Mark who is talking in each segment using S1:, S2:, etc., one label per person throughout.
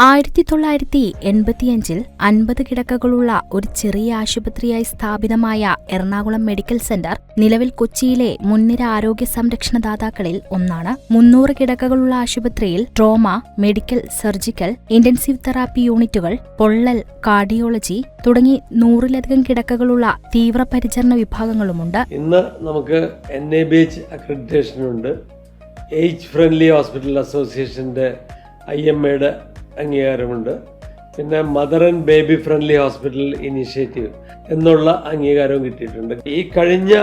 S1: ആയിരത്തി തൊള്ളായിരത്തി എൺപത്തിയഞ്ചിൽ അൻപത് കിടക്കകളുള്ള ഒരു ചെറിയ ആശുപത്രിയായി സ്ഥാപിതമായ എറണാകുളം മെഡിക്കൽ സെന്റർ നിലവിൽ കൊച്ചിയിലെ മുൻനിര ആരോഗ്യ സംരക്ഷണ ദാതാക്കളിൽ ഒന്നാണ്. മുന്നൂറ് കിടക്കകളുള്ള ആശുപത്രിയിൽ trauma medical surgical intensive therapy യൂണിറ്റുകൾ പൊള്ളൽ കാർഡിയോളജി തുടങ്ങി നൂറിലധികം കിടക്കകളുള്ള തീവ്രപരിചരണ വിഭാഗങ്ങളുമുണ്ട്.
S2: ഇന്ന് നമുക്ക് എച്ച് ഫ്രണ്ട്ലി ഹോസ്പിറ്റൽ അസോസിയേഷന്റെ ഐ എം എയുടെ അംഗീകാരമുണ്ട്. പിന്നെ mother and baby friendly hospital initiative എന്നുള്ള അംഗീകാരവും കിട്ടിയിട്ടുണ്ട്. ഈ കഴിഞ്ഞ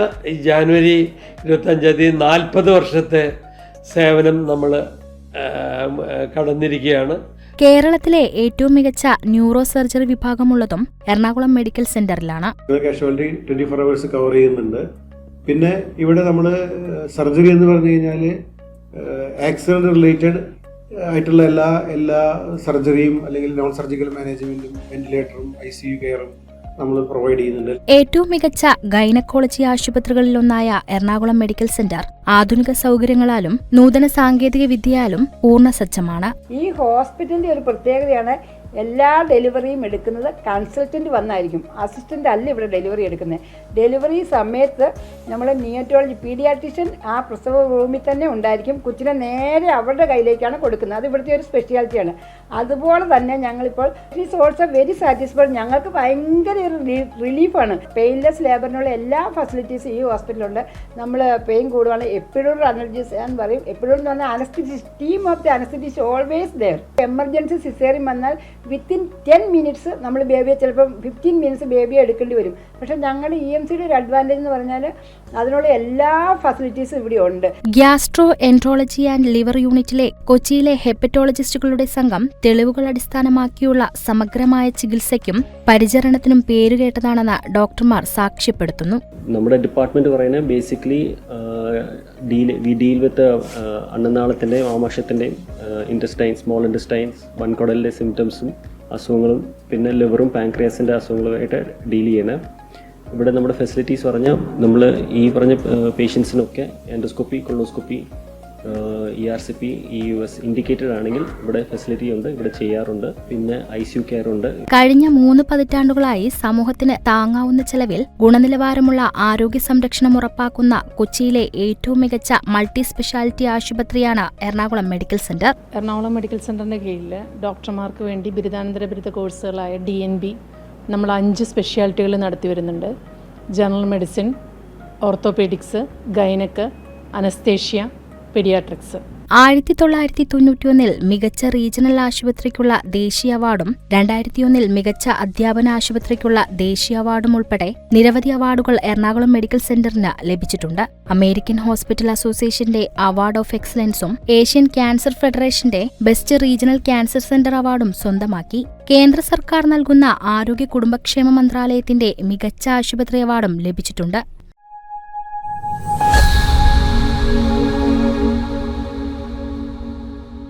S2: ജാനുവരി ഇരുപത്തഞ്ചാം തീയതി നാൽപ്പത് വർഷത്തെ സേവനം നമ്മൾ കടന്നിരിക്കുകയാണ്.
S1: കേരളത്തിലെ ഏറ്റവും മികച്ച ന്യൂറോ സർജറി വിഭാഗമുള്ളതും Ernakulam medical സെന്ററിലാണ്.
S3: Casualty twenty four hours cover ചെയ്യുന്നുണ്ട്. പിന്നെ ഇവിടെ നമ്മൾ സർജറി എന്ന് പറഞ്ഞു കഴിഞ്ഞാൽ ആക്സിഡന്റ് റിലേറ്റഡ് ആയിട്ടുള്ള എല്ലാ എല്ലാ സർജറിയും അല്ലെങ്കിൽ നോൺ സർജിക്കൽ മാനേജ്മെന്റും വെന്റിലേറ്ററും ഐ സി യു കെയറും നമ്മൾ പ്രൊവൈഡ് ചെയ്യുന്നുണ്ട്.
S1: ഏറ്റവും മികച്ച ഗൈനക്കോളജി ആശുപത്രികളിലൊന്നായ എറണാകുളം മെഡിക്കൽ സെന്റർ ആധുനിക സൗകര്യങ്ങളാലും നൂതന സാങ്കേതിക വിദ്യയാലും പൂർണ സജ്ജമാണ്.
S4: ഈ ഹോസ്പിറ്റലിന്റെ ഒരു പ്രത്യേകതയാണ് എല്ലാ ഡെലിവറിയും എടുക്കുന്നത് കൺസൾട്ടന്റ് വന്നായിരിക്കും. അസിസ്റ്റന്റ് അല്ല ഇവിടെ ഡെലിവറി എടുക്കുന്നത്. ഡെലിവറി സമയത്ത് നമ്മൾ നിയറ്റോളജി പീഡിയാട്രിഷ്യൻ ആ പ്രസവ റൂമിൽ തന്നെ ഉണ്ടായിരിക്കും. കൊച്ചിനെ നേരെ അവരുടെ കയ്യിലേക്കാണ് കൊടുക്കുന്നത്. അത് ഇവിടുത്തെ ഒരു സ്പെഷ്യാലിറ്റിയാണ്. അതുപോലെ തന്നെ ഞങ്ങളിപ്പോൾ ഇറ്റ് ഓൾസോ വെരി സാറ്റിസ്ഫൈഡ് ഞങ്ങൾക്ക് ഭയങ്കര ഒരു റിലീഫാണ് പെയിൻലെസ് ലേബറിനുള്ള എല്ലാ ഫെസിലിറ്റീസും ഈ ഹോസ്പിറ്റലുണ്ട് നമ്മൾ പെയിൻ കൂടുവാണ്. എപ്പോഴും അനർജീസ് എന്ന് പറയും. എപ്പോഴും എന്ന് പറഞ്ഞാൽ anaesthetist team of the anaesthetists always there emergency caesarean വന്നാൽ വിത്തിൻ ടെൻ മിനിറ്റ്സ് നമ്മൾ ബേബിയെ ചിലപ്പം ഫിഫ്റ്റീൻ മിനിറ്റ്സ് ബേബിയെ എടുക്കേണ്ടി വരും. പക്ഷേ ഞങ്ങളുടെ ഇ എം സിയുടെ ഒരു അഡ്വാന്റേജ് എന്ന് പറഞ്ഞാൽ അതിനുള്ള എല്ലാ ഫെസിലിറ്റീസും ഇവിടെ ഉണ്ട്.
S1: ഗ്യാസ്ട്രോ എൻട്രോളജി ആൻഡ് ലിവർ യൂണിറ്റിലെ കൊച്ചിയിലെ ഹെപ്പറ്റോളജിസ്റ്റുകളുടെ സംഘം തെളിവുകൾ അടിസ്ഥാനമാക്കിയുള്ള സമഗ്രമായ ചികിത്സയ്ക്കും പരിചരണത്തിനും പേരുകേട്ടതാണെന്ന് ഡോക്ടർമാർ സാക്ഷ്യപ്പെടുത്തുന്നു.
S5: നമ്മുടെ ഡിപ്പാർട്ട്മെന്റ് പറയുന്നത് basically deal we deal with അന്നനാളത്തിന്റെയും ആമാശയത്തിന്റെയും ഇന്റസ്റ്റൈൻ സ്മോൾ ഇന്റസ്റ്റൈൻസ് വൻകുടലിന്റെ സിംറ്റംസും അസുഖങ്ങളും പിന്നെ ലിവറും പാൻക്രിയാസിന്റെ അസുഖങ്ങളുമായിട്ട് ഡീൽ ചെയ്യുന്നത് ഇവിടെ നമ്മുടെ ഫെസിലിറ്റീസ് പറഞ്ഞാൽ നമ്മൾ ഈ പറഞ്ഞ പേഷ്യൻസിനൊക്കെ endoscopy colonoscopy E R C P E U S indicated ആണെങ്കിൽ ഇവിടെ ഫെസിലിറ്റി ഉണ്ട് ഇവിടെ ചെയ്യാറുണ്ട് പിന്നെ ഐ സി യു കെയർ ഉണ്ട്.
S1: കഴിഞ്ഞ മൂന്ന് പതിറ്റാണ്ടുകളായി സമൂഹത്തിന് താങ്ങാവുന്ന ചെലവിൽ ഗുണനിലവാരമുള്ള ആരോഗ്യ സംരക്ഷണം ഉറപ്പാക്കുന്ന കൊച്ചിയിലെ ഏറ്റവും മികച്ച multi speciality ആശുപത്രിയാണ് Ernakulam medical centre.
S6: Ernakulam medical സെന്ററിന്റെ കീഴിൽ ഡോക്ടർമാർക്ക് വേണ്ടി ബിരുദാനന്തര ബിരുദ കോഴ്സുകളായ ഡി എൻ ബി നമ്മൾ അഞ്ച് സ്പെഷ്യാലിറ്റികൾ നടത്തി വരുന്നുണ്ട്. General medicine orthopaedics gynaec anaesthesia paediatrics.
S1: ആയിരത്തി തൊള്ളായിരത്തി തൊണ്ണൂറ്റിയൊന്നിൽ മികച്ച റീജിയണൽ ആശുപത്രിക്കുള്ള ദേശീയ അവാർഡും രണ്ടായിരത്തിയൊന്നിൽ മികച്ച അധ്യാപന ആശുപത്രിക്കുള്ള ദേശീയ അവാർഡും ഉൾപ്പെടെ നിരവധി അവാർഡുകൾ എറണാകുളം മെഡിക്കൽ സെന്ററിന് ലഭിച്ചിട്ടുണ്ട്. അമേരിക്കൻ ഹോസ്പിറ്റൽ അസോസിയേഷന്റെ അവാർഡ് ഓഫ് എക്സലൻസും ഏഷ്യൻ ക്യാൻസർ ഫെഡറേഷന്റെ ബെസ്റ്റ് റീജിയണൽ ക്യാൻസർ സെന്റർ അവാർഡും സ്വന്തമാക്കി. കേന്ദ്ര സർക്കാർ നൽകുന്ന ആരോഗ്യ കുടുംബക്ഷേമ മന്ത്രാലയത്തിന്റെ മികച്ച ആശുപത്രി അവാർഡും ലഭിച്ചിട്ടുണ്ട്.